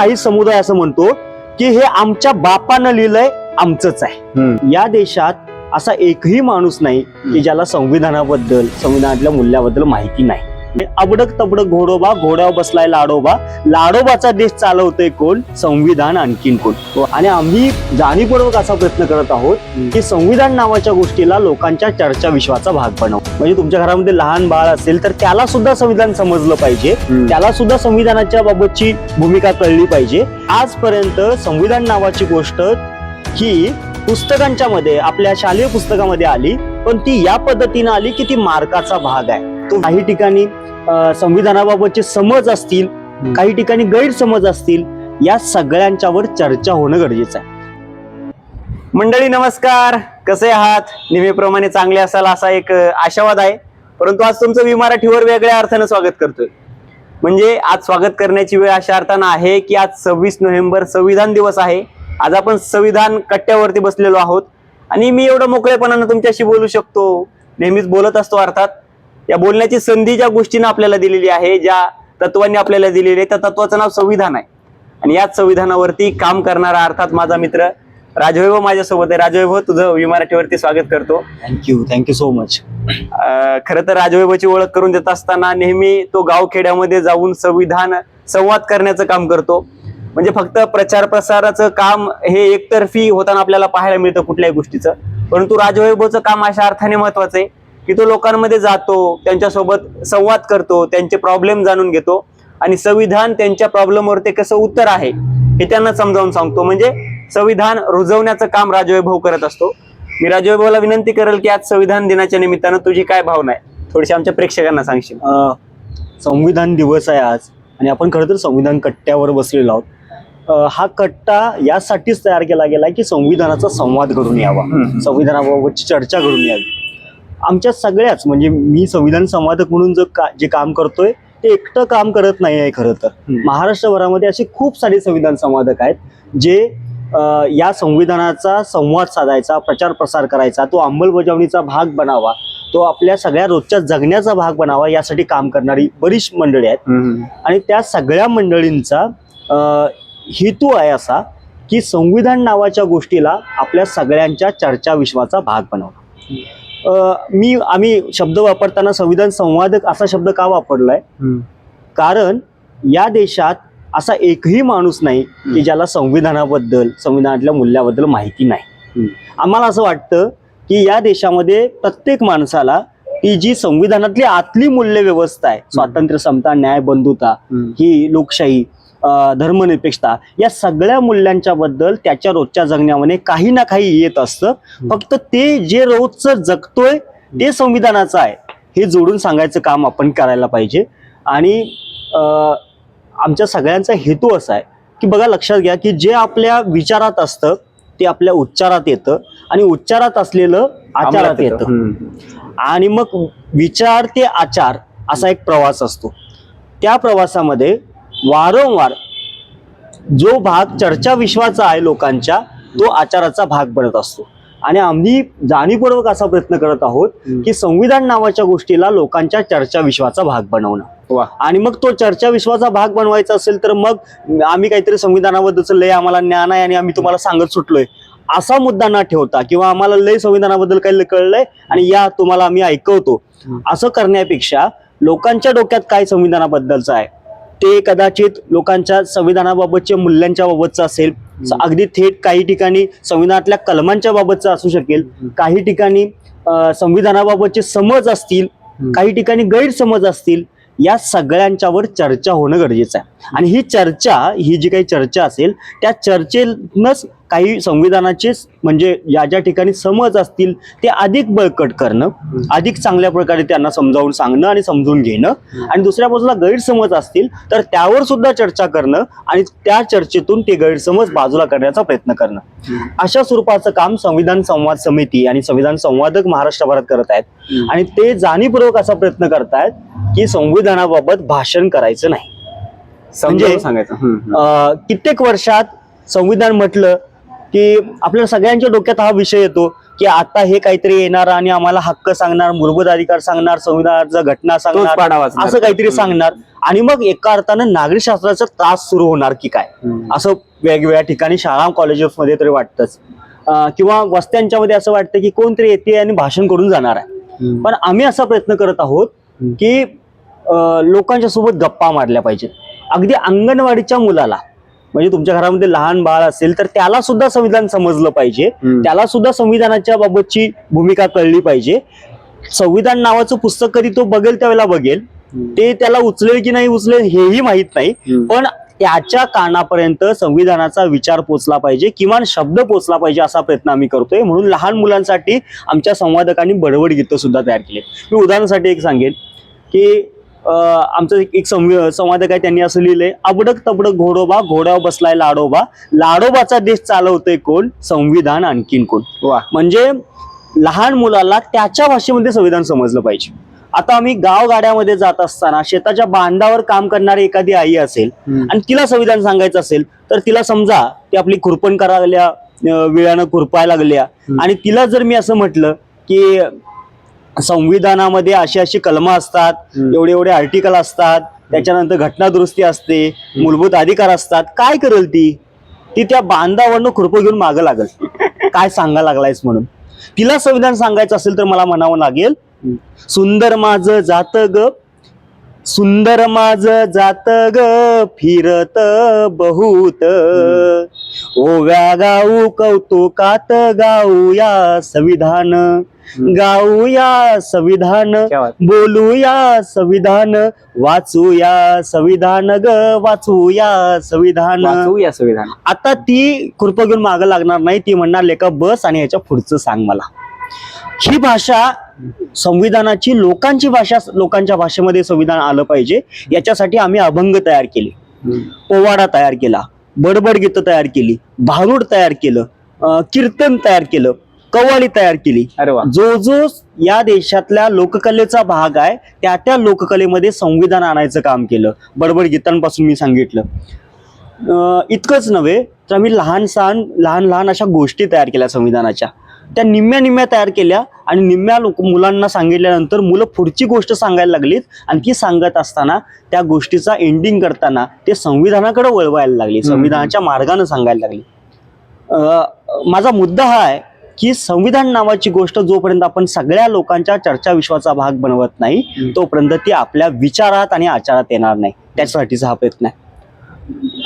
काही समुदाय असं म्हणतो की हे आमच्या बापानं लिहिलंय आमचंच आहे. या देशात असा एकही माणूस नाही की ज्याला संविधानाबद्दल संविधानातल्या मूल्याबद्दल माहिती नाही. अबडक तबडक घोडोबा घोड्यावर बसलाय लाडोबा. लाडोबाचा देश चालवतोय कोण? संविधान आणखीन कोण? आणि आम्ही जाणीवपूर्वक असा प्रयत्न करत आहोत की संविधान नावाच्या गोष्टीला लोकांच्या चर्चा विश्वाचा भाग बनव. म्हणजे तुमच्या घरामध्ये लहान बाळ असेल तर त्याला सुद्धा संविधान समजलं पाहिजे. त्याला सुद्धा संविधानाच्या बाबतची भूमिका कळली पाहिजे. आजपर्यंत संविधान नावाची गोष्ट ही पुस्तकांच्या मध्ये आपल्या शालेय पुस्तकामध्ये आली पण ती या पद्धतीने आली की ती मार्काचा भाग आहे. तो काही ठिकाणी संविधानाबाबतचे समज असतील काही ठिकाणी गैरसमज असतील या सगळ्यांच्यावर चर्चा होणं गरजेचं आहे. मंडळी नमस्कार. कसे आहात? नेहमीप्रमाणे चांगले असाल असा एक आशावाद आहे. परंतु आज तुमचं मी मराठीवर वेगळ्या अर्थानं स्वागत करतोय. म्हणजे आज स्वागत करण्याची वेळ अशा अर्थानं आहे की आज सव्वीस नोव्हेंबर संविधान दिवस आहे. आज आपण संविधान कट्ट्यावरती बसलेलो आहोत. आणि मी एवढं मोकळेपणानं तुमच्याशी बोलू शकतो. नेहमीच बोलत असतो अर्थात. या बोलण्याची संधी ज्या गोष्टीनं आपल्याला दिलेली आहे ज्या तत्वांनी आपल्याला दिलेली आहे त्या तत्वाचं नाव संविधान आहे. आणि याच संविधानावरती काम करणारा अर्थात माझा मित्र राजवैभव माझ्यासोबत आहे. राजवैभव तुझं वी मराठीवरती स्वागत करतो. थँक्यू थँक्यू सो मच खरं तर राजवैभवची ओळख करून देत असताना नेहमी तो गाव खेड्यामध्ये जाऊन संविधान संवाद करण्याचं काम करतो. म्हणजे फक्त प्रचार प्रसाराचं काम हे एकतर्फी होताना आपल्याला पाहायला मिळतं कुठल्याही गोष्टीचं. परंतु राजवैभवचं काम अशा अर्थाने महत्वाचं आहे. की तो लोकांमध्ये जातो त्यांच्यासोबत संवाद करतो त्यांचे प्रॉब्लेम जाणून घेतो आणि संविधान त्यांच्या प्रॉब्लेमवरती कसं उत्तर आहे हे त्यांना समजावून सांगतो. म्हणजे संविधान रुजवण्याचं काम राजवैभव करत असतो. मी राजवैभवला विनंती करेल की आज संविधान दिनाच्या निमित्तानं तुझी काय भावना आहे? थोडीशी आमच्या प्रेक्षकांना सांगशील. संविधान दिवस आहे आज आणि आपण खरं तर संविधान कट्ट्यावर बसलेलो आहोत. हा कट्टा यासाठीच तयार केला गेला की संविधानाचा संवाद घडून यावा. हम्म. संविधानाबाबतची चर्चा घडून यावी. आमच्या सगळ्याच म्हणजे मी संविधान संवादक म्हणून जो का जे काम करतोय ते एकटं काम करत नाही आहे खरं तर. महाराष्ट्रभरामध्ये असे खूप सारे संविधान संवादक आहेत जे अं, या संविधानाचा संवाद साधायचा प्रचार प्रसार करायचा तो अंमलबजावणीचा भाग बनावा तो आपल्या सगळ्या रोजच्या जगण्याचा भाग बनावा यासाठी काम करणारी बरीच मंडळी आहेत. आणि त्या सगळ्या मंडळींचा हेतू आहे असा की संविधान नावाच्या गोष्टीला आपल्या सगळ्यांच्या चर्चा विश्वाचा भाग बनवणं मी आम्ही शब्द वापरताना संविधान संवादक असा शब्द का वापरलाय? कारण या देशात असा एकही माणूस नाही की ज्याला संविधानाबद्दल संविधानातल्या मूल्याबद्दल माहिती नाही. आम्हाला असं वाटतं की या देशामध्ये प्रत्येक माणसाला ती जी संविधानातली आतली मूल्य व्यवस्था आहे स्वातंत्र्य समता न्याय बंधुता ही लोकशाही धर्मनिरपेक्षता या सगळ्या मूल्यांच्या बद्दल त्याच्या रोजच्या जगण्यामध्ये काही ना काही येत असतं. फक्त ते जे रोजचं जगतोय ते संविधानाचं आहे. हे जोडून सांगायचं काम आपण करायला पाहिजे. आणि आमच्या सगळ्यांचा हेतू असा आहे की बघा लक्षात घ्या की जे आपल्या विचारात असतं ते आपल्या उच्चारात येतं. आणि उच्चारात असलेलं आचारात येतं. आणि मग विचार ते आचार असा एक प्रवास असतो. त्या प्रवासामध्ये वारंवार जो भाग चर्चा विश्वाचा आहे लोकांच्या तो आचाराचा भाग बनत असतो. आणि आम्ही जाणीवपूर्वक असा प्रयत्न करत आहोत की संविधान नावाच्या गोष्टीला लोकांच्या चर्चा विश्वाचा भाग बनवणं. आणि मग तो चर्चा विश्वाचा भाग बनवायचा असेल तर मग आम्ही काहीतरी संविधानाबद्दलचं लय आम्हाला ज्ञान आहे आणि आम्ही तुम्हाला सांगत सुटलोय. असा मुद्दा न ठेवता किंवा आम्हाला लय संविधानाबद्दल काही कळलंय आणि या तुम्हाला आम्ही ऐकवतो. असं करण्यापेक्षा लोकांच्या डोक्यात काय संविधानाबद्दलचं आहे? ते कदाचित लोकांच्या संविधानाबाबतच्या मूल्यांच्या बाबतचं असेल. अगदी थेट काही ठिकाणी संविधानातल्या कलमांच्या बाबतचं असू शकेल. काही ठिकाणी संविधानाबाबतचे समज असतील काही ठिकाणी गैरसमज असतील या सगळ्यांच्यावर चर्चा होणं गरजेचं आहे. आणि ही चर्चा ही जी काही चर्चा असेल त्या चर्चेनंच काही संविधानाचे म्हणजे या ज्या ठिकाणी समज असतील ते अधिक बळकट करणं अधिक चांगल्या प्रकारे त्यांना समजावून सांगणं आणि समजून घेणं. आणि दुसऱ्या बाजूला गैरसमज असतील तर त्यावर सुद्धा चर्चा करणं आणि त्या चर्चेतून ते गैरसमज बाजूला करण्याचा प्रयत्न करणं. अशा स्वरूपाचं काम संविधान संवाद समिती आणि संविधान संवादक महाराष्ट्रभरात करत आहेत. आणि ते जाणीवपूर्वक असा प्रयत्न करतायत की संविधानाबाबत भाषण करायचं नाही. समजावून सांगायचं. कित्येक वर्षात संविधान म्हटलं की आपल्या सगळ्यांच्या डोक्यात हा विषय येतो की आता हे काहीतरी येणार आणि आम्हाला हक्क सांगणार मूलभूत अधिकार सांगणार संविधानाचा घटना सांगणार. असं काहीतरी सांगणार आणि मग एका अर्थानं नागरिक शास्त्राचा त्रास सुरू होणार की काय. असं वेगवेगळ्या ठिकाणी शाळा कॉलेजेसमध्ये तरी वाटतंच किंवा वस्त्यांच्या मध्ये असं वाटतं की कोणतरी येते आणि भाषण करून जाणार आहे. पण आम्ही असा प्रयत्न करत आहोत. की लोकांच्या सोबत गप्पा मारल्या पाहिजेत अगदी अंगणवाडीच्या मुलाला म्हणजे तुमच्या घरामध्ये लहान बाळ असेल तर त्याला सुद्धा संविधान समजलं पाहिजे. त्याला सुद्धा संविधानाच्या बाबतची भूमिका कळली पाहिजे संविधान नावाचं पुस्तक कधी तो बघेल त्यावेळेला बघेल. ते त्याला उचलेल की नाही उचलेल हेही माहीत नाही. पण त्याच्या कानापर्यंत संविधानाचा विचार पोचला पाहिजे किमान शब्द पोचला पाहिजे असा प्रयत्न आम्ही करतोय म्हणून लहान मुलांसाठी आमच्या संवादकांनी बडबड गीतं सुद्धा तयार केली मी उदाहरणासाठी एक सांगेन की आमचं एक- एक संवि- संवादक आहे त्यांनी असं लिहिलंय अबडक तबडक घोडोबा घोड्यावर बसलाय लाडोबा. लाडोबाचा देश चालवतोय कोण? संविधान आणखीन कोण? वा. म्हणजे लहान मुलाला त्याच्या भाषेमध्ये संविधान समजलं पाहिजे. आता आम्ही गावगाड्यामध्ये जात असताना शेताच्या बांधावर काम करणारी एखादी आई असेल. आणि तिला संविधान सांगायचं असेल तर तिला समजा ती आपली खुरपण करायला अं, वेळानं खुरपायला लागल्या आणि तिला जर मी असं म्हटलं की संविधानामध्ये अशी अशी कलमं असतात. एवढे एवढे आर्टिकल असतात त्याच्यानंतर घटना दुरुस्ती असते मूलभूत अधिकार असतात. काय करेल ती? ती त्या बांधावरनं खुरपं घेऊन मागं लागल. काय सांगा लागलायस म्हणून? तिला संविधान सांगायचं असेल तर मला म्हणावं लागेल. सुंदर माझ जात ग सुंदर माझ जात ग फिरत बहुत. ओव्या गाऊ कौतुकात गाऊया संविधान. गाऊया संविधान. बोलूया संविधान वाचूया संविधान ग वाचूया संविधान. संविधान. आता ती खुरपं घेऊन मागं लागणार नाही ती म्हणणार लेका बस आणि याच्या पुढचं सांग मला. ही भाषा संविधानाची लोकांची भाषा लोकांच्या भाषेमध्ये संविधान आलं पाहिजे याच्यासाठी आम्ही अभंग तयार केले. पोवाडा तयार केला. बडबड गीतं तयार केली भारुड तयार केलं कीर्तन तयार केलं कव्वाली तयार केली. अरे वा. जो जो या देशातल्या लोककलेचा भाग आहे त्या त्या लोककलेमध्ये संविधान आणायचं काम केलं. बडबड गीतांपासून मी सांगितलं. इतकंच नव्हे तर आम्ही लहान सहान लहान लहान अशा गोष्टी तयार केल्या संविधानाच्या. त्या निम्म्या निम्म्या तयार केल्या आणि निम्म्या लोक मुलांना सांगितल्यानंतर मुलं पुढची गोष्ट सांगायला लागलीत. आणि ती सांगत असताना त्या गोष्टीचा एंडिंग करताना ते संविधानाकडे वळवायला लागली संविधानाच्या मार्गाने सांगायला लागली अं, माझा मुद्दा हा आहे की संविधान नावाची गोष्ट जोपर्यंत आपण सगळ्या लोकांच्या चर्चा विश्वाचा भाग बनवत नाही. तोपर्यंत ती आपल्या विचारात आणि आचारात येणार नाही. त्याच्यासाठीचा हा प्रयत्न आहे.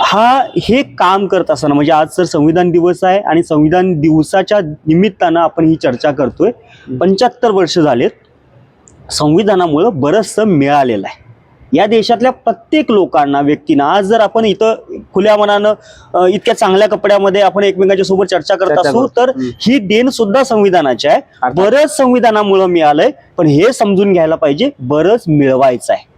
हा हे काम करत असताना म्हणजे आज तर संविधान दिवस आहे आणि संविधान दिवसाच्या निमित्तानं आपण ही चर्चा करतोय पंच्याहत्तर वर्ष झालेत संविधानामुळं बरंचसं मिळालेलं आहे या देशातल्या प्रत्येक लोकांना व्यक्तींना आज जर आपण इथं खुल्या मनानं इतक्या चांगल्या कपड्यामध्ये आपण एकमेकांच्या सोबत चर्चा करत असू. तर. ही देण सुद्धा संविधानाची आहे. बरंच संविधानामुळं मिळालंय पण हे समजून घ्यायला पाहिजे बरंच मिळवायचं आहे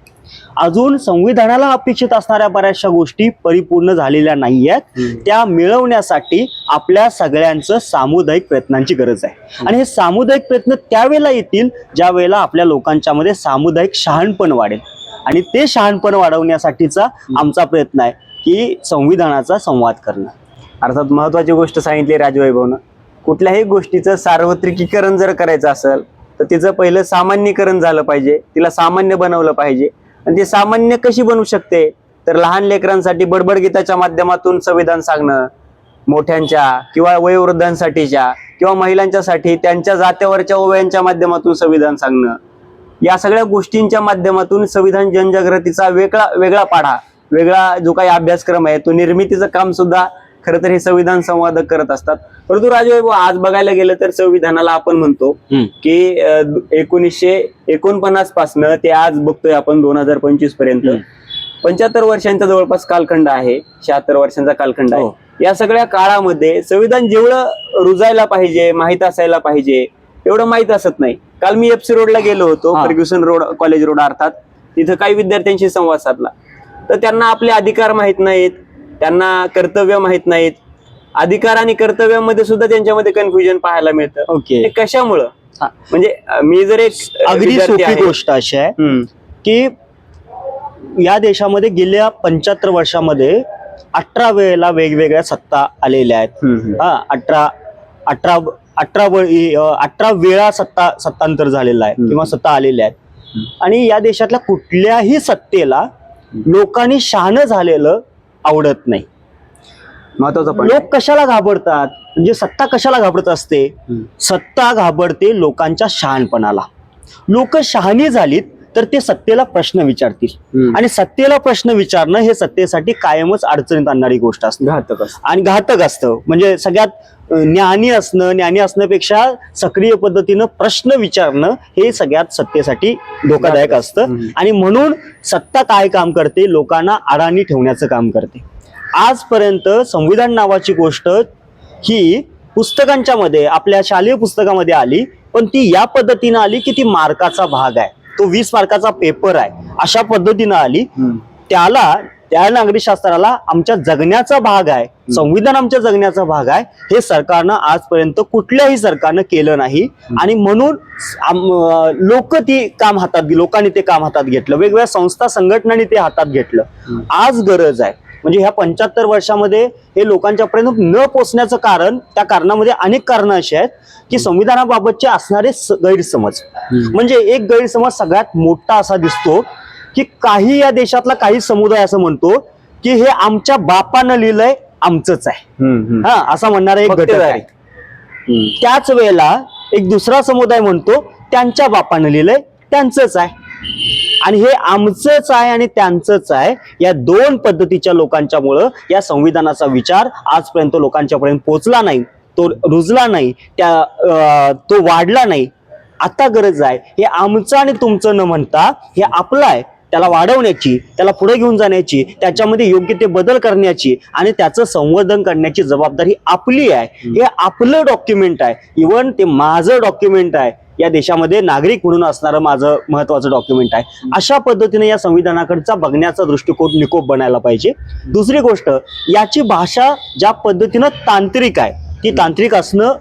अजून संविधानाला अपेक्षित असणाऱ्या बऱ्याचशा गोष्टी परिपूर्ण झालेल्या नाही आहेत. त्या मिळवण्यासाठी आपल्या सगळ्यांचं सामुदायिक प्रयत्नांची गरज आहे. आणि हे सामुदायिक प्रयत्न त्यावेळेला येतील ज्या वेळेला आपल्या लोकांच्या मध्ये सामुदायिक शहाणपण वाढेल. आणि ते शहाणपण वाढवण्यासाठीचा आमचा प्रयत्न आहे की संविधानाचा संवाद करणं. अर्थात महत्वाची गोष्ट सांगितली राजवैभवनं. कुठल्याही गोष्टीचं सार्वत्रिकीकरण जर करायचं असेल तर तिचं पहिलं सामान्यीकरण झालं पाहिजे तिला सामान्य बनवलं पाहिजे. आणि ती सामान्य कशी बनू शकते? तर लहान लेकरांसाठी बडबड गीताच्या माध्यमातून संविधान सांगणं मोठ्यांच्या किंवा वयोवृद्धांसाठीच्या किंवा महिलांच्यासाठी त्यांच्या जात्यावरच्या ओव्यांच्या माध्यमातून संविधान सांगणं या सगळ्या गोष्टींच्या माध्यमातून संविधान जनजागृतीचा वेगळा वेगळा पाढा वेगळा जो काही अभ्यासक्रम आहे तो निर्मितीचं काम सुद्धा खरं तर हे संविधान संवादक करत असतात. परंतु राजवैभव आज बघायला गेलं तर संविधानाला आपण म्हणतो की एकोणीसशे एकोणपन्नास पासनं ते आज बघतोय आपण दोन हजार पंचवीसपर्यंत. पंच्याहत्तर वर्षांचा जवळपास कालखंड आहे शहात्तर वर्षांचा कालखंड आहे. हो. या सगळ्या काळामध्ये संविधान जेवढं रुजायला पाहिजे माहीत असायला पाहिजे एवढं माहीत असत नाही. काल मी एफसी रोडला गेलो होतो. फर्ग्युसन रोड कॉलेज रोड अर्थात. तिथं काही विद्यार्थ्यांशी संवाद साधला. तर त्यांना आपले अधिकार माहीत नाहीत. त्यांना कर्तव्य माहीत नाहीत. अधिकार आणि कर्तव्यामध्ये सुद्धा त्यांच्यामध्ये कन्फ्युजन पाहायला मिळतं. ओके ते कशामुळं. म्हणजे मी जर एक अगदी सोपी. गोष्ट अशी आहे की या देशामध्ये गेल्या पंच्याहत्तर वर्षामध्ये अठरा वेळेला वेगवेगळ्या सत्ता आलेल्या आहेत. हा अठरा अठरा अठरा अठरा वेळा सत्ता सत्तांतर झालेलं आहे. किंवा सत्ता आलेल्या आहेत. आणि या देशातल्या कुठल्याही सत्तेला लोकांनी शहाणं झालेलं आवडत नाही महत्त्वाचा. लोक कशाला घाबरतात म्हणजे सत्ता कशाला घाबरत असते. सत्ता घाबरते लोकांच्या शहाणपणाला लोक शहाणी झालीत तर ते सत्तेला प्रश्न विचारतील. आणि सत्तेला प्रश्न विचारणं हे सत्तेसाठी कायमच अडचणीत आणणारी गोष्ट असते. घातक असतं. आणि घातक असतं. म्हणजे सगळ्यात ज्ञानी असणं ज्ञानी असण्यापेक्षा सक्रिय पद्धतीनं प्रश्न विचारणं हे सगळ्यात सत्तेसाठी धोकादायक असतं. आणि म्हणून सत्ता काय काम करते? लोकांना अडाणी ठेवण्याचं काम करते. आजपर्यंत संविधान नावाची गोष्ट ही पुस्तकांच्या मध्ये आपल्या शालेय पुस्तकामध्ये आली पण ती या पद्धतीनं आली की ती मार्काचा भाग आहे. तो वीस मार्काचा पेपर आहे. अशा पद्धतीनं आली. त्याला त्या नागरिक शास्त्राला आमच्या जगण्याचा भाग आहे. संविधान आमच्या जगण्याचा भाग आहे. हे सरकारनं आजपर्यंत कुठल्याही सरकारनं केलं नाही. आणि म्हणून लोक ती काम हातात लोकांनी ते काम हातात घेतलं. वेगवेगळ्या संस्था संघटनांनी ते हातात घेतलं. आज गरज आहे. म्हणजे ह्या पंच्याहत्तर वर्षामध्ये हे लोकांच्या पर्यंत न पोचण्याचं कारण त्या कारणामध्ये अनेक कारणं अशी आहेत की संविधानाबाबतचे असणारे गैरसमज. म्हणजे एक गैरसमज सगळ्यात मोठा असा दिसतो की काही या देशातला काही समुदाय असं म्हणतो की हे आमच्या बापानं लिहिलंय आमचंच आहे. हा असा म्हणणारा एक घटक. आहे. त्याच वेळेला एक दुसरा समुदाय म्हणतो त्यांच्या बापानं लिहिलंय त्यांचंच आहे आणि हे आमचंच आहे आणि त्यांचंच आहे. या दोन पद्धतीच्या लोकांच्या मुळं या संविधानाचा विचार आजपर्यंत लोकांच्या पर्यंत पोहोचला नाही. तो रुजला नाही. त्या तो वाढला नाही. आता गरज आहे. हे आमचं आणि तुमचं न म्हणता हे आपलं आहे. त्याला वाढवण्याची त्याला पुढे घेऊन जाण्याची त्याच्यामध्ये योग्य ते बदल करण्याची आणि त्याचं संवर्धन करण्याची जबाबदारी आपली आहे. हे आपलं डॉक्युमेंट आहे. इवन ते माझं डॉक्युमेंट आहे. या देशामध्ये नागरिक म्हणून असणारं माझं महत्वाचं डॉक्युमेंट आहे. अशा पद्धतीने या संविधानाकडचा बघण्याचा दृष्टिकोन निकोप बनायला पाहिजे. दुसरी गोष्ट याची भाषा ज्या पद्धतीनं तांत्रिक आहे ती तांत्रिक असणं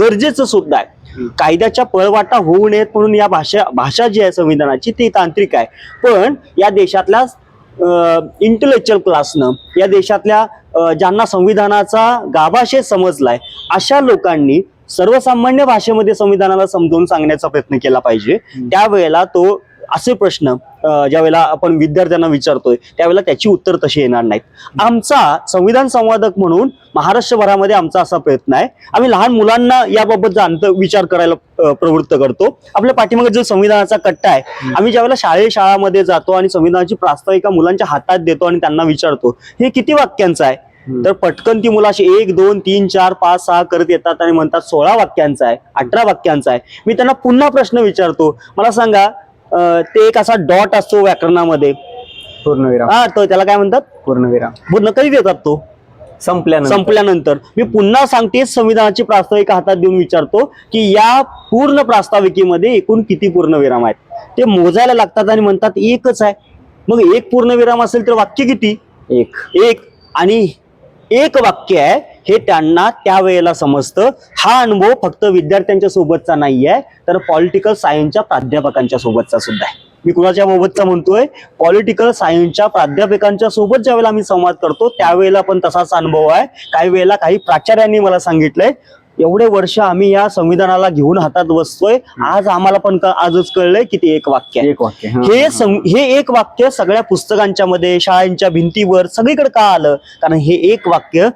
गरजेचं सुद्धा आहे. कायद्याच्या पळवाटा होऊ नयेत म्हणून या भाषा भाषा जी आहे संविधानाची ती तांत्रिक आहे. पण या देशातल्या इंटेलेक्च्युअल क्लासनं या देशातल्या ज्यांना संविधानाचा गाभाशय समजलाय अशा लोकांनी सर्वसामान्य भाषेमध्ये संविधानाला समजावून सांगण्याचा प्रयत्न केला पाहिजे. त्यावेळेला तो असे प्रश्न अं, ज्यावेळेला आपण विद्यार्थ्यांना विचारतोय त्यावेळेला त्याची उत्तर तशी येणार नाहीत. आमचा संविधान संवादक म्हणून महाराष्ट्रभरामध्ये आमचा असा प्रयत्न आहे. आम्ही लहान मुलांना याबाबत जाणतं विचार करायला प्रवृत्त करतो. आपल्या पाठीमागे जो संविधानाचा कट्टा आहे आम्ही ज्यावेळेला शाळे शाळामध्ये जातो आणि संविधानाची प्रास्ताविका मुलांच्या हातात देतो आणि त्यांना विचारतो हे किती वाक्यांचं आहे? तर पटकन ती मुलं अशी एक दोन तीन चार पाच सहा करत येतात आणि म्हणतात सोळा वाक्यांचा आहे अठरा वाक्यांचा आहे. मी त्यांना पुन्हा प्रश्न विचारतो. मला सांगा ते एक असा डॉट असतो व्याकरणामध्ये. पूर्णविराम. हा तो त्याला काय म्हणतात? पूर्णविराम. पूर्ण कधी देतात तो? संपल्यानंतर. संपल्यानंतर. मी पुन्हा सांगते संविधानाची प्रास्ताविका हातात देऊन विचारतो की या पूर्ण प्रास्ताविकेमध्ये एकूण किती पूर्णविराम आहेत? ते मोजायला लागतात आणि म्हणतात एकच आहे. मग एक पूर्णविराम असेल तर वाक्य किती? एक. एक. आणि एक वाक्य आहे हे त्यांना त्यावेळेला समजतं. हा अनुभव फक्त विद्यार्थ्यांच्या सोबतचा नाही आहे तर पॉलिटिकल सायन्सच्या प्राध्यापकांच्या सोबतचा सुद्धा आहे. मी कुणाच्या बाबतचा म्हणतोय? पॉलिटिकल सायन्सच्या प्राध्यापकांच्या सोबत ज्या वेळेला आम्ही संवाद करतो त्यावेळेला पण तसाच अनुभव आहे. काही वेळेला काही प्राचार्यांनी मला सांगितलंय एवढे वर्ष आम्ही या संविधानाला घेऊन हातात बसतोय. आज आम्हाला पण आजच कळलंय की ते एक वाक्य आहे. एक वाक्य हा, हे एक वाक्य सगळ्या पुस्तकांच्या मध्ये शाळांच्या भिंतीवर सगळीकडे का आलं? कारण हे एक वाक्य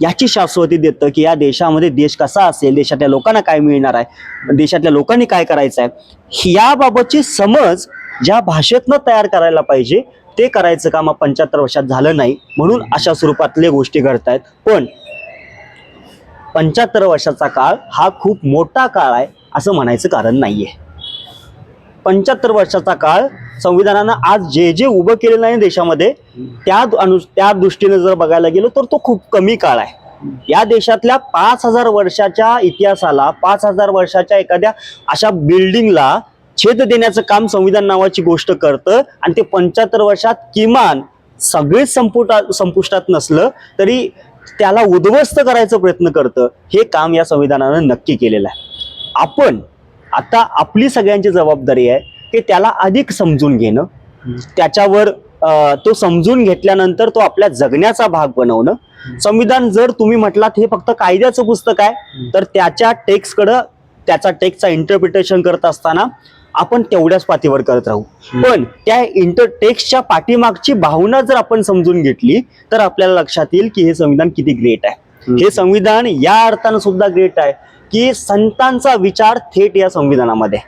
याची शाश्वती देतं की या देशामध्ये देश कसा असेल देशातल्या लोकांना काय मिळणार आहे देशातल्या लोकांनी काय करायचं आहे याबाबतची समज ज्या भाषेतनं तयार करायला पाहिजे ते करायचं काम पंच्याहत्तर वर्षात झालं नाही. म्हणून अशा स्वरूपातल्या गोष्टी घडतायत. पण पंच्याहत्तर वर्षाचा काळ हा खूप मोठा काळ आहे असं म्हणायचं कारण नाहीये. पंच्याहत्तर वर्षाचा काळ संविधानानं आज जे जे उभं केलेलं आहे देशामध्ये त्या अनु त्या दृष्टीने जर बघायला गेलो तर तो खूप कमी काळ आहे. या देशातल्या पाच हजार वर्षाच्या इतिहासाला पाच हजार वर्षाच्या एखाद्या अशा बिल्डिंगला छेद देण्याचं काम संविधान नावाची गोष्ट करतं आणि ते पंच्याहत्तर वर्षात किमान सगळेच संपुटा संपुष्टात नसलं तरी त्याला उद्ध्वस्त करायचा प्रयत्न करतं हे काम या संविधानानं नक्की केलेलं आहे. आपण आता आपली सगळ्यांची जबाबदारी आहे की त्याला अधिक समजून घेणं त्याच्यावर तो समजून घेतल्यानंतर तो आपल्या जगण्याचा भाग बनवणं. संविधान जर तुम्ही म्हटलात हे फक्त कायद्याचं पुस्तक आहे तर त्याच्या टेक्स्टकडं त्याचा टेक्स्टचा इंटरप्रिटेशन करत असताना आपण तेवढ्याच पातळीवर करत राहू. पण त्या इंटर टेक्स्टच्या पाठीमागची भावना जर आपण समजून घेतली तर आपल्याला लक्षात येईल की हे संविधान किती ग्रेट आहे. हे संविधान या अर्थानं सुद्धा ग्रेट आहे की संतांचा विचार थेट या संविधानामध्ये.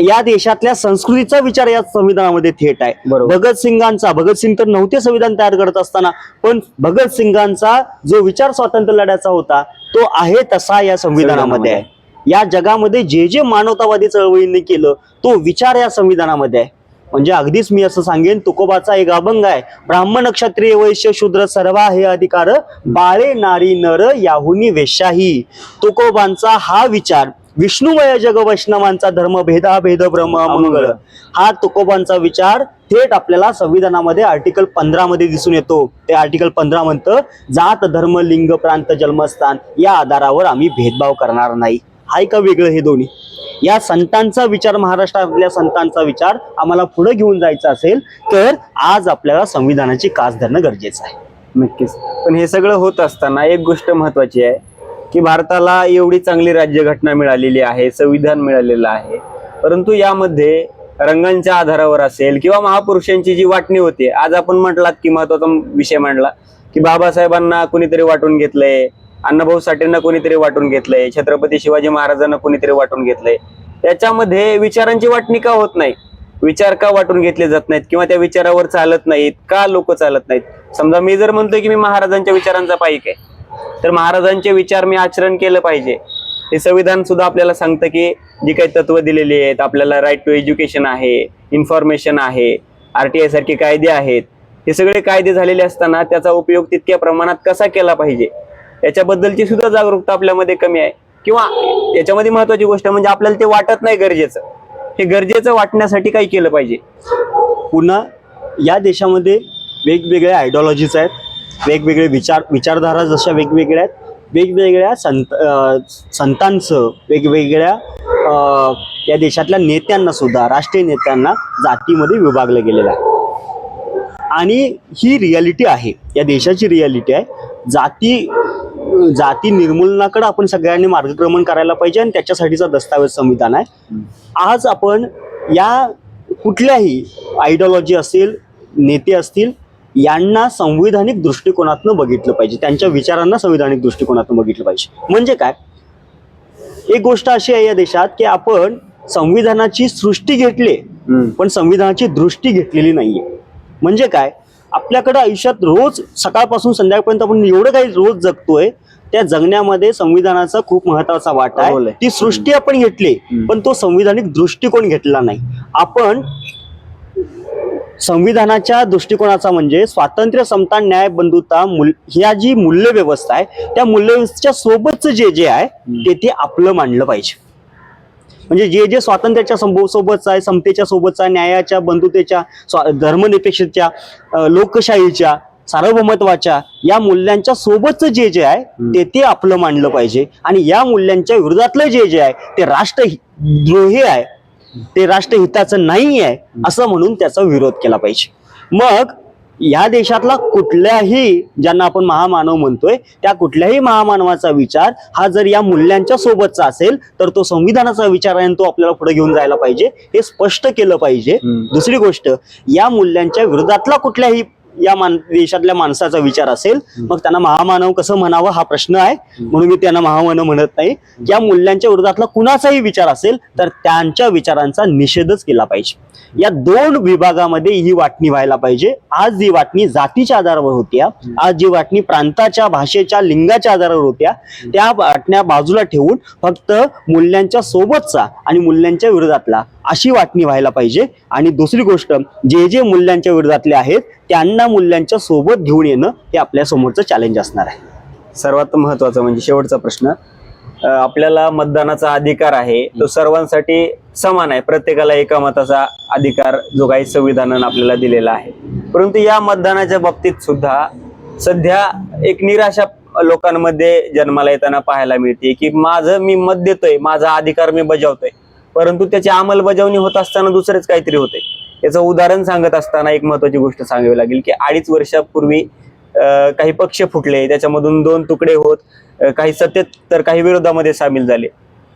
या देशातल्या संस्कृतीचा विचार या संविधानामध्ये थेट आहे. भगतसिंगांचा भगतसिंग तर नव्हते संविधान तयार करत असताना पण भगतसिंगांचा जो विचार स्वातंत्र्य लढ्याचा होता तो आहे तसा या संविधानामध्ये आहे. या जगामध्ये जे जे मानवतावादी चळवळींनी केलं तो विचार या संविधानामध्ये आहे. म्हणजे अगदीच मी असं सांगेन तुकोबाचा एक अभंग आहे. ब्राह्मण क्षत्रिय वैश्य शूद्र सर्व हे अधिकार बाळे नारी नर याहुनी वेशाही तुकोबांचा हा विचार विष्णुमय जग वैष्णवांचा धर्म भेदा भेद ब्रह्म मंगळ. हा तुकोबांचा विचार थेट आपल्याला संविधानामध्ये आर्टिकल पंधरा मध्ये दिसून येतो. ते आर्टिकल पंधरा म्हणतं जात धर्म लिंग प्रांत जन्मस्थान या आधारावर आम्ही भेदभाव करणार नाही. हाय का वेगळं हे दोन्ही? या संतांचा विचार महाराष्ट्रातल्या संतांचा विचार आम्हाला पुढे घेऊन जायचा असेल तर आज आपल्याला संविधानाची कास धरणं गरजेचं आहे. नक्कीच. पण हे सगळं होत असताना एक गोष्ट महत्वाची आहे की भारताला एवढी चांगली राज्यघटना मिळालेली आहे संविधान मिळालेलं आहे. परंतु यामध्ये रंगांच्या आधारावर असेल किंवा महापुरुषांची जी वाटणी होती आज आपण म्हटलात की महत्त्वाचा विषय मांडला की बाबासाहेबांना कुणीतरी वाटून घेतलंय अण्णाभाऊ साठेंना कोणीतरी वाटून घेतलंय छत्रपती शिवाजी महाराजांना कोणीतरी वाटून घेतलंय. त्याच्यामध्ये विचारांची वाटणी का होत नाही? विचार का वाटून घेतले जात नाहीत किंवा त्या विचारावर चालत नाहीत? का लोक चालत नाहीत? समजा मी जर म्हणतोय की मी महाराजांच्या विचारांचा पाईक आहे तर महाराजांचे विचार मी आचरण केलं पाहिजे. हे संविधान सुद्धा आपल्याला सांगतं की जी काही तत्व दिलेली आहेत आपल्याला राईट टू एज्युकेशन आहे इन्फॉर्मेशन आहे आरटीआय सारखे कायदे आहेत. हे सगळे कायदे झालेले असताना त्याचा उपयोग तितक्या प्रमाणात कसा केला पाहिजे? याच्याबद्दलची सुद्धा जागरूकता आपल्यामध्ये कमी आहे. किंवा याच्यामध्ये महत्वाची गोष्ट म्हणजे आपल्याला ते वाटत नाही गरजेचं. हे गरजेचं वाटण्यासाठी काय केलं पाहिजे. पुन्हा या देशामध्ये वेगवेगळ्या आयडिओलॉजीज आहेत. वेगवेगळे विचार विचारधारा जशा वेगवेगळ्या आहेत वेगवेगळ्या संत संतांचं वेगवेगळ्या या देशातल्या नेत्यांना सुद्धा राष्ट्रीय नेत्यांना जातीमध्ये विभागलं गेलेलं आहे. आणि ही रियालिटी आहे. या देशाची रियालिटी आहे. जाती जाती निर्मूलनाकडे आपण सगळ्यांनी मार्गक्रमण करायला पाहिजे आणि त्याच्यासाठीचा दस्तावेज संविधान आहे. आज आपण या कुठल्याही आयडिओलॉजी असेल नेते असतील यांना संविधानिक दृष्टिकोनातनं बघितलं पाहिजे. त्यांच्या विचारांना संविधानिक दृष्टिकोनातून बघितलं पाहिजे. म्हणजे काय? एक गोष्ट अशी आहे या देशात की आपण संविधानाची सृष्टी घेतली. पण संविधानाची दृष्टी घेतलेली नाहीये. म्हणजे काय? आपल्याकडं आयुष्यात रोज सकाळपासून संध्याकाळपर्यंत आपण एवढं काही रोज जगतोय त्या जगण्यामध्ये संविधानाचा खूप महत्त्वाचा वाटा आहे. ती सृष्टी आपण घेतली. पण तो संविधानिक दृष्टिकोन घेतला नाही आपण संविधानाच्या दृष्टिकोनाचा म्हणजे स्वातंत्र्य समता न्याय बंधुता मूल ह्या जी मूल्य व्यवस्था आहे त्या मूल्यव्यवस्थेच्या सोबतच जे जे आहे ते ते आपलं मांडलं पाहिजे म्हणजे जे जे स्वातंत्र्याच्या संभो सोबतचं आहे समतेच्या सोबतचं आहे न्यायाच्या बंधुतेच्या स्वा- धर्मनिरपेक्षतेच्या लोकशाहीच्या सार्वभौमत्वाच्या या मूल्यांच्या सोबतचं जे जे आहे ते ते आपलं मांडलं पाहिजे. आणि या मूल्यांच्या विरोधातलं जे जे आहे ते राष्ट्रद्रोही आहे. ते राष्ट्रहिताचं नाही आहे असं म्हणून त्याचा विरोध केला पाहिजे. मग या देशातला कुठल्याही ज्यांना आपण महामानव म्हणतोय त्या कुठल्याही महामानवाचा विचार हा जर या मूल्यांच्या सोबतचा असेल तर तो संविधानाचा विचार आहे आणि तो आपल्याला पुढे घेऊन जायला पाहिजे. हे स्पष्ट केलं पाहिजे. दुसरी गोष्ट या मूल्यांच्या विरोधातला कुठल्याही या मान देशातल्या माणसाचा विचार असेल मग त्यांना महामानव कसं म्हणावं हा प्रश्न आहे. म्हणून मी त्यांना महामानव म्हणत नाही. या मूल्यांच्या विरोधातला कुणाचाही विचार असेल तर त्यांच्या विचारांचा निषेधच केला पाहिजे. या दोन विभागामध्ये ही वाटणी व्हायला पाहिजे. आज जी वाटणी जातीच्या आधारावर होत्या आज जी वाटणी प्रांताच्या भाषेच्या लिंगाच्या आधारावर होत्या त्या वाटण्या बाजूला ठेवून फक्त मूल्यांच्या सोबतचा आणि मूल्यांच्या विरोधातला अशी वाटणी व्हायला पाहिजे. आणि दुसरी गोष्ट जे जे मूल्यांच्या विरोधातले आहेत त्यांना मूल्यांच्या सोबत घेऊन येणं हे आपल्या समोरचं चॅलेंज असणार आहे. सर्वात महत्त्वाचा म्हणजे शेवटचा प्रश्न आपल्याला मतदानाचा अधिकार आहे. तो सर्वांसाठी समान आहे. प्रत्येकाला एका मताचा अधिकार जो काही संविधानानं आपल्याला दिलेला आहे. परंतु या मतदानाच्या बाबतीत सुद्धा सध्या एक निराशा लोकांमध्ये जन्माला येताना पाहायला मिळते की माझं मी मत देतोय माझा अधिकार मी बजावतोय. परंतु त्याची अंमलबजावणी होत असताना दुसरेच काहीतरी होते. याचं उदाहरण सांगत असताना एक महत्वाची गोष्ट सांगावी लागेल की अडीच वर्षापूर्वी काही पक्ष फुटले त्याच्यामधून दोन तुकडे होत काही सत्तेत तर काही विरोधामध्ये सामील झाले.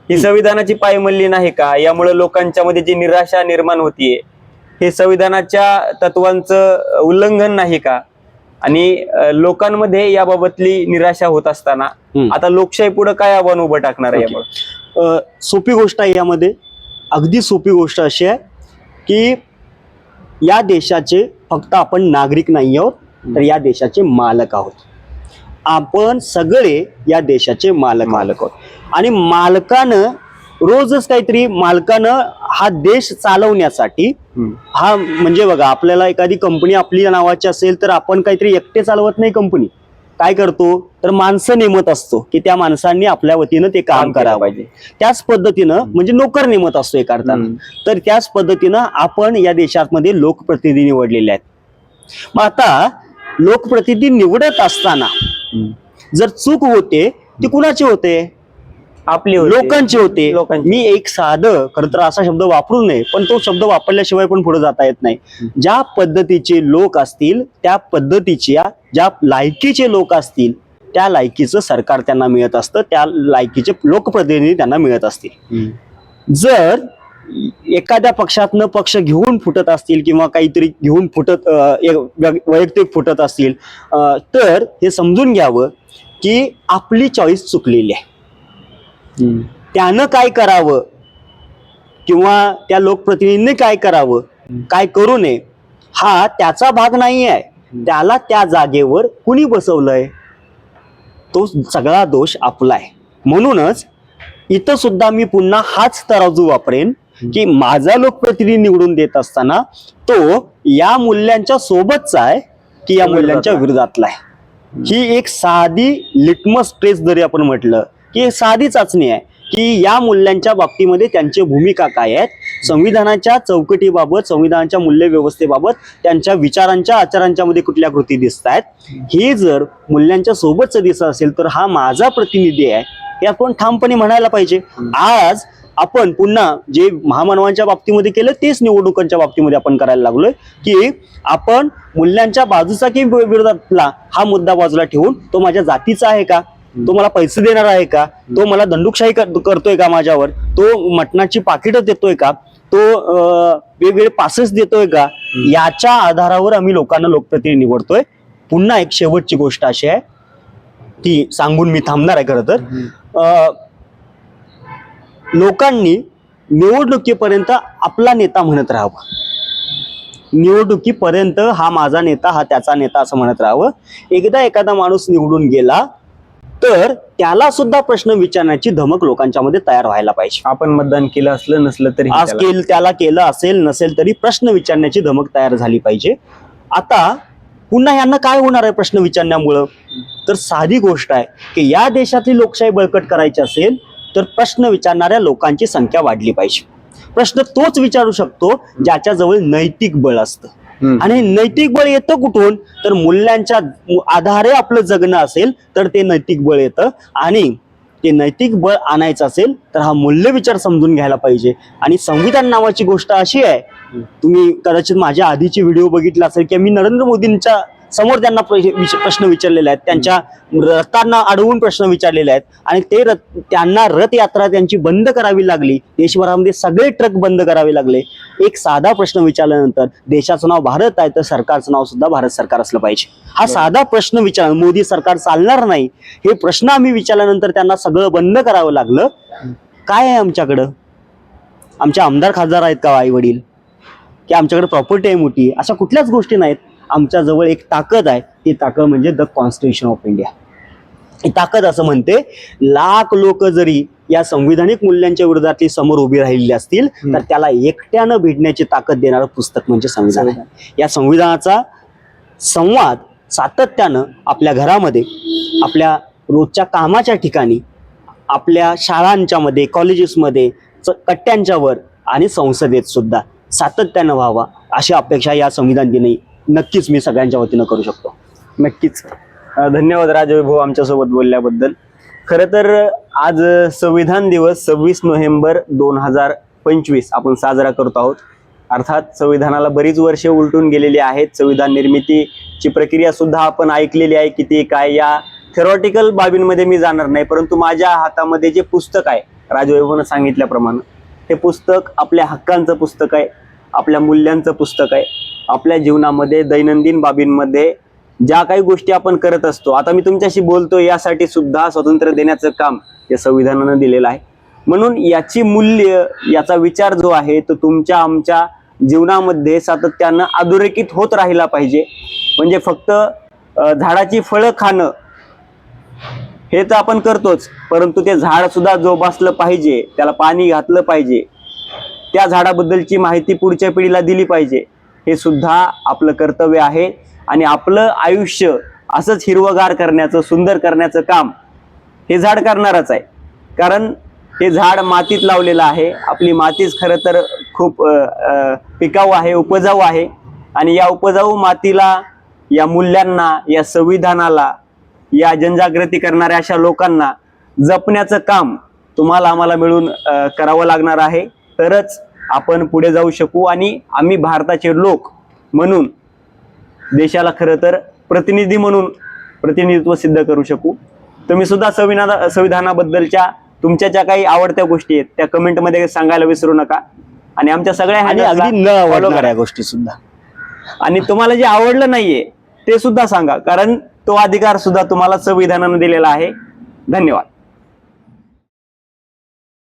ही संविधानाची पायमल्ली नाही का? यामुळे लोकांच्या मध्ये जी निराशा निर्माण होतीये हे संविधानाच्या तत्वांचं उल्लंघन नाही का? आणि लोकांमध्ये याबाबतली निराशा होत असताना. आता लोकशाही पुढे काय आव्हान उभं टाकणार आहे यामुळे? सोपी गोष्ट आहे यामध्ये. अगदी सोपी गोष्ट अशी आहे की या देशाचे फक्त आपण नागरिक नाही आहोत तर या देशाचे मालक आहोत. आपण सगळे या देशाचे मालक मालक आहोत. आणि मालकानं रोजच काहीतरी मालकानं हा देश चालवण्यासाठी. हा म्हणजे बघा आपल्याला एखादी कंपनी आपली नावाची असेल तर आपण काहीतरी एकटे चालवत नाही कंपनी. काय करतो? तर माणसं नेमत असतो की त्या माणसांनी आपल्या वतीनं ते काम करावं. पाहिजे. त्याच पद्धतीनं म्हणजे नोकर नेमत असतो एका अर्थानं. तर त्याच पद्धतीनं आपण या देशामध्ये लोकप्रतिनिधी निवडलेले आहेत. मग आता लोकप्रतिनिधी निवडत असताना. जर चूक होते ती कुणाची होते आपली होती. लोकांचे होते. मी एक साधं खरं तर असा शब्द वापरू नये पण तो शब्द वापरल्याशिवाय पण पुढे जाता येत नाही ज्या पद्धतीचे लोक असतील त्या पद्धतीच्या ज्या लायकीचे लोक असतील त्या लायकीचं सरकार त्यांना मिळत असतं त्या लायकीचे लोकप्रतिनिधी त्यांना मिळत असतील. जर एखाद्या पक्षातनं पक्ष घेऊन फुटत असतील किंवा काहीतरी घेऊन फुटत वैयक्तिक फुटत असतील तर हे समजून घ्यावं की आपली चॉईस चुकलेली आहे. त्यानं काय करावं किंवा त्या लोकप्रतिनिधीने काय करावं काय करू नये हा त्याचा भाग नाही आहे. त्याला त्या जागेवर कुणी बसवलंय? तो सगळा दोष आपला आहे. म्हणूनच इथं सुद्धा मी पुन्हा हाच तराजू वापरेन की माझा लोकप्रतिनिधी निवडून देत असताना तो या मूल्यांच्या सोबतचा आहे की या मूल्यांच्या विरोधातला आहे. ही एक साधी लिटमस टेस्ट जरी आपण म्हटलं की साधी चाचणी आहे की या मूल्यांच्या बाबतीमध्ये त्यांची भूमिका काय आहेत संविधानाच्या चौकटीबाबत संविधानाच्या मूल्य व्यवस्थेबाबत त्यांच्या विचारांच्या आचारांच्या मध्ये कुठल्या कृती दिसत आहेत हे जर मूल्यांच्या सोबतच दिसत असेल तर हा माझा प्रतिनिधी आहे हे आपण ठामपणे म्हणायला पाहिजे. आज आपण पुन्हा जे महामानवांच्या बाबतीमध्ये केलं तेच निवडणुकांच्या बाबतीमध्ये आपण करायला लागलोय की आपण मूल्यांच्या बाजूचा की विरोधातला हा मुद्दा बाजूला ठेवून तो माझ्या जातीचा आहे का? तो मला पैसे देणार आहे का? तो मला दंडुकशाही कर- करतोय का माझ्यावर? तो मटणाची पाकिटं देतोय का? तो वेगवेगळे पासेस देतोय का? याच्या आधारावर आम्ही लोकांना लोकप्रतिनिधी निवडतोय. पुन्हा एक शेवटची गोष्ट अशी आहे ती सांगून मी थांबणार आहे खरं तर. लोकांनी निवडणुकीपर्यंत आपला नेता म्हणत राहावं. निवडणुकीपर्यंत हा माझा नेता हा त्याचा नेता असं म्हणत राहावं. एकदा एखादा माणूस निवडून गेला तर त्याला सुद्धा प्रश्न विचारण्याची धमक लोकांच्या मध्ये तयार व्हायला पाहिजे. आपण मतदान केलं असलं नसलं तरी आज केल त्याला केलं असेल नसेल तरी प्रश्न विचारण्याची धमक तयार झाली पाहिजे. आता पुन्हा यांना काय होणार आहे प्रश्न विचारण्यामुळं? तर साधी गोष्ट आहे की या देशातली लोकशाही बळकट करायची असेल तर प्रश्न विचारणाऱ्या लोकांची संख्या वाढली पाहिजे. प्रश्न तोच विचारू शकतो ज्याच्याजवळ नैतिक बळ असतं. आणि नैतिक बळ येतं कुठून? तर मूल्यांच्या आधारे आपलं जगणं असेल तर ते नैतिक बळ येतं. आणि ते नैतिक बळ आणायचं असेल तर हा मूल्य विचार समजून घ्यायला पाहिजे. आणि संविधान नावाची गोष्ट अशी आहे तुम्ही कदाचित माझ्या आधीची व्हिडिओ बघितला असेल की मी नरेंद्र मोदींच्या समोर त्यांना प्रश्न विचारलेले आहेत. त्यांच्या रथांना अडवून प्रश्न विचारलेले आहेत. आणि ते रथ त्यांना रथयात्रा त्यांची बंद करावी लागली. देशभरामध्ये सगळे ट्रक बंद करावे लागले. एक साधा प्रश्न विचारल्यानंतर देशाचं नाव भारत आहे तर सरकारचं नाव सुद्धा भारत सरकार असलं पाहिजे. हा साधा प्रश्न विचार मोदी सरकार चालणार नाही. हे प्रश्न आम्ही विचारल्यानंतर त्यांना सगळं बंद करावं लागलं. काय आहे आमच्याकडं? आमचे आमदार खासदार आहेत का आई वडील की आमच्याकडे प्रॉपर्टी आहे मोठी? अशा कुठल्याच गोष्टी नाहीत. आमच्याजवळ एक ताकद आहे. ती ताकद म्हणजे द कॉन्स्टिट्यूशन ऑफ इंडिया ही ताकद असं म्हणते लाख लोक जरी या संविधानिक मूल्यांच्या विरोधातली समोर उभी राहिलेली असतील तर त्याला एकट्यानं भिडण्याची ताकद देणारं पुस्तक म्हणजे संविधान आहे. या संविधानाचा संवाद सातत्यानं आपल्या घरामध्ये आपल्या रोजच्या कामाच्या ठिकाणी आपल्या शाळांच्या मध्ये कॉलेजेसमध्ये च- कट्ट्यांच्या वर आणि संसदेत सुद्धा सातत्यानं व्हावा अशी अपेक्षा या संविधान दिनी नक्कीच मी सगळ्यांच्या वतीनं करू शकतो. नक्कीच. धन्यवाद राजभाऊ आमच्यासोबत बोलल्याबद्दल. खरं तर आज संविधान दिवस सव्वीस नोव्हेंबर दोन हजार पंचवीस आपण साजरा करतो आहोत. अर्थात संविधानाला बरीच वर्षे उलटून गेलेली आहेत. संविधान निर्मितीची प्रक्रिया सुद्धा आपण ऐकलेली आहे किती काय. या थेरॉटिकल बाबींमध्ये मी जाणार नाही परंतु माझ्या हातामध्ये जे पुस्तक आहे राजवैभवनं सांगितल्याप्रमाणे ते पुस्तक आपल्या हक्कांचं पुस्तक आहे आपल्या मूल्यांचं पुस्तक आहे. आपल्या जीवनामध्ये दैनंदिन बाबींमध्ये ज्या काही गोष्टी आपण करत असतो. आता मी तुमच्याशी बोलतो यासाठी सुद्धा स्वातंत्र्य देण्याचं काम या संविधानानं दिलेलं आहे. म्हणून याची मूल्य याचा विचार जो आहे तो तुमच्या आमच्या जीवनामध्ये सातत्यानं अधोरेखित होत राहिला पाहिजे. म्हणजे फक्त झाडाची फळं खाणं हे तर आपण करतोच. परंतु ते झाड सुद्धा जोपासलं पाहिजे त्याला पाणी घातलं पाहिजे. त्या झाडाबद्दलची माहिती पुढच्या पिढीला दिली पाहिजे. हे सुद्धा आपलं कर्तव्य आहे. आणि आपलं आयुष्य असंच हिरवगार करण्याचं सुंदर करण्याचं काम हे झाड करणारच आहे. कारण हे झाड मातीत लावलेलं आहे. आपली मातीच खरं तर खूप पिकाऊ आहे उपजाऊ आहे. आणि या उपजाऊ मातीला या मूल्यांना या संविधानाला या जनजागृती करणाऱ्या अशा लोकांना जपण्याचं काम तुम्हाला आम्हाला मिळून करावं लागणार आहे. तरच आपण पुढे जाऊ शकू आणि आम्ही भारताचे लोक म्हणून देशाला खरं तर प्रतिनिधी म्हणून प्रतिनिधित्व सिद्ध करू शकू. तुम्ही सुद्धा संविधाना संविधानाबद्दलच्या तुमच्या ज्या काही आवडत्या गोष्टी आहेत त्या कमेंटमध्ये सांगायला विसरू नका. आणि आमच्या सगळ्या. गोष्टी सुद्धा. आणि तुम्हाला जे आवडलं नाहीये ते सुद्धा सांगा कारण तो अधिकार सुद्धा तुम्हाला संविधानानं दिलेला आहे. धन्यवाद.